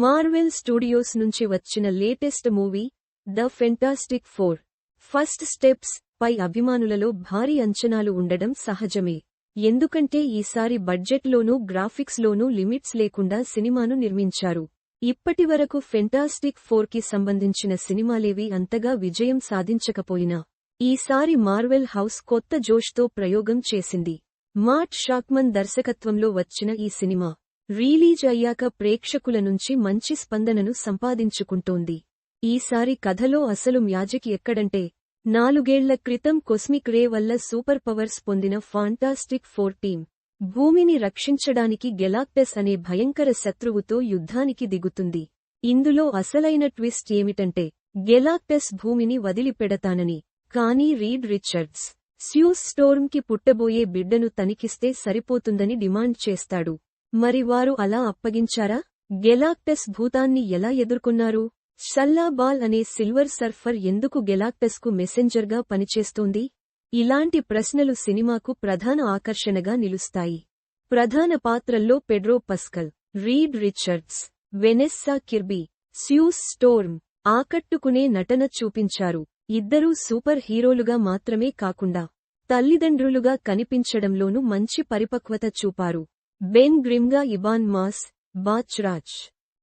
Marvel Studios నుంచి వచ్చిన latest movie the Fantastic Four First Steps పై అభిమానులలో భారీ అంచనాలు ఉండడం సహజమే. ఎందుకంటే ఈసారి బడ్జెట్లోనూ గ్రాఫిక్స్లోనూ లిమిట్స్ లేకుండా సినిమాను నిర్మించారు. ఇప్పటివరకు ఫెంటాస్టిక్ ఫోర్కి సంబంధించిన సినిమాలేవి అంతగా విజయం సాధించకపోయినా ఈసారి మార్వెల్ హౌస్ కొత్త జోష్తో ప్రయోగం చేసింది. మార్ట్ షాక్మన్ దర్శకత్వంలో వచ్చిన ఈ సినిమా రిలీజ్ అయ్యాక ప్రేక్షకుల నుంచి మంచి స్పందనను సంపాదించుకుంటోంది. ఈసారి కథలో అసలు మ్యాజిక్ ఎక్కడంటే నాలుగేళ్ళ క్రితం కొస్మిక్ రే వల్ల సూపర్ పవర్స్ పొందిన ఫాంటాస్టిక్ ఫోర్ టీం భూమిని రక్షించడానికి గెలాక్టస్ అనే భయంకర శత్రువుతో యుద్ధానికి దిగుతుంది. ఇందులో అసలైన ట్విస్ట్ ఏమిటంటే గెలాక్టస్ భూమిని వదిలిపెడతానని కానీ రీడ్ రిచర్డ్స్ స్యూస్ స్టోర్మ్కి పుట్టబోయే బిడ్డను తనిఖిస్తే సరిపోతుందని డిమాండ్ చేస్తాడు. మరి వారు అలా అప్పగించారా? గెలాక్టస్ భూతాన్ని ఎలా ఎదుర్కొన్నారు? షల్లాబాల్ అనే సిల్వర్ సర్ఫర్ ఎందుకు గెలాక్టస్కు మెసెంజర్గా పనిచేస్తోంది? ఇలాంటి ప్రశ్నలు సినిమాకు ప్రధాన ఆకర్షణగా నిలుస్తాయి. ప్రధాన పాత్రల్లో Pedro Pascal Reed Richards Vanessa Kirby Sue Storm ఆకట్టుకునే నటన చూపించారు. ఇద్దరూ సూపర్ హీరోలుగా మాత్రమే కాకుండా తల్లిదండ్రులుగా కనిపించడంలోనూ మంచి పరిపక్వత చూపారు. బెన్ గ్రిమ్గా ఇబాన్ మాస్ బాచ్రాజ్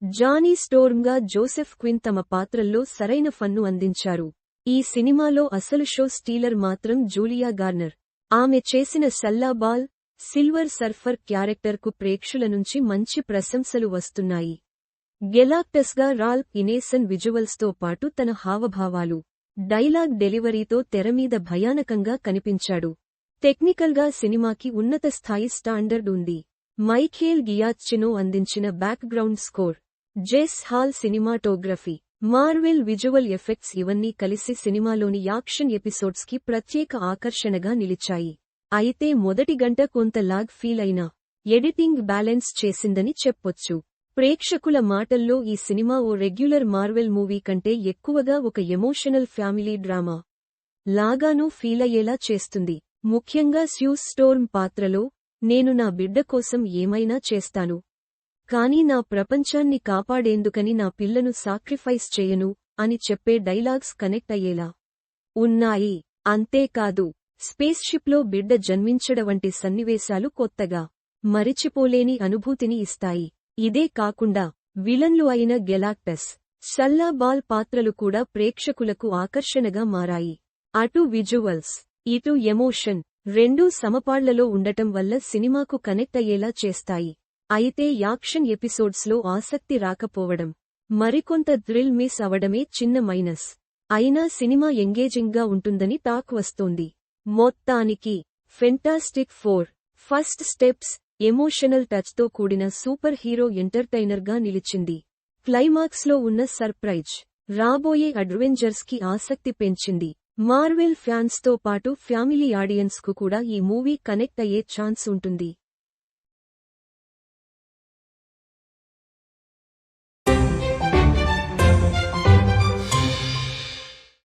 జానీ స్టోర్మ్గా జోసెఫ్ క్విన్ తమ పాత్రల్లో సరైన ఫన్ను అందించారు. ఈ సినిమాలో అసలు షో స్టీలర్ మాత్రం జూలియా గార్నర్. ఆమె చేసిన సల్లాబాల్ సిల్వర్ సర్ఫర్ క్యారెక్టర్కు ప్రేక్షుల నుంచి మంచి ప్రశంసలు వస్తున్నాయి. గెలాక్టస్గా రాల్ప్ ఇనేసన్ విజువల్స్తో పాటు తన హావభావాలు డైలాగ్ డెలివరీతో తెరమీద భయానకంగా కనిపించాడు. టెక్నికల్గా సినిమాకి ఉన్నత స్థాయి స్టాండర్డ్ ఉంది. మైఖేల్ గియాచ్చినో అందించిన background score Jess Hall cinematography Marvel visual effects ఇవన్నీ కలిసి సినిమాలోని యాక్షన్ ఎపిసోడ్స్కి ప్రత్యేక ఆకర్షణగా నిలిచాయి. అయితే మొదటి గంట కొంత లాగ్ ఫీల్ అయినా ఎడిటింగ్ బ్యాలెన్స్ చేసిందని చెప్పొచ్చు. ప్రేక్షకుల మాటల్లో ఈ సినిమా ఓ రెగ్యులర్ మార్వెల్ మూవీ కంటే ఎక్కువగా ఒక ఎమోషనల్ ఫ్యామిలీ డ్రామా లాగానూ ఫీలయ్యేలా చేస్తుంది. ముఖ్యంగా స్యూస్ స్టోర్మ్ పాత్రలో నేను నా బిడ్డ కోసం ఏమైనా చేస్తాను. కాని నా ప్రపంచాన్ని కాపాడేందుకని నా పిల్లను సాక్రిఫైస్ చేయను అని చెప్పే డైలాగ్స్ కనెక్ట్ అయ్యేలా. ఉన్నాయి. అంతేకాదు స్పేస్షిప్లో బిడ్డ జన్మించడం వంటి సన్నివేశాలు కొత్తగా మరిచిపోలేని అనుభూతిని ఇస్తాయి. ఇదే కాకుండా విలన్లు అయిన గెలాక్టస్ సల్లాబాల్ పాత్రలు కూడా ప్రేక్షకులకు ఆకర్షణగా మారాయి. అటు విజువల్స్ ఇటు ఎమోషన్ రెండూ సమపాళ్ళలో ఉండటం వల్ల సినిమాకు కనెక్ట్ అయ్యేలా చేస్తాయి. అయితే యాక్షన్ ఎపిసోడ్స్లో ఆసక్తి రాకపోవడం మరికొంత థ్రిల్ మిస్ అవడమే చిన్న మైనస్. అయినా సినిమా ఎంగేజింగ్గా ఉంటుందని టాక్ వస్తోంది. మొత్తానికి Fantastic Four First Steps emotional టచ్తో కూడిన సూపర్ హీరో ఎంటర్టైనర్గా నిలిచింది. క్లైమాక్స్లో ఉన్న సర్ప్రైజ్ రాబోయే అడ్వెంచర్స్కి ఆసక్తి పెంచింది. మార్వెల్ ఫ్యాన్స్తో పాటు ఫ్యామిలీ ఆడియన్స్కు కూడా ఈ మూవీ కనెక్ట్ అయ్యే ఛాన్స్ ఉంటుంది.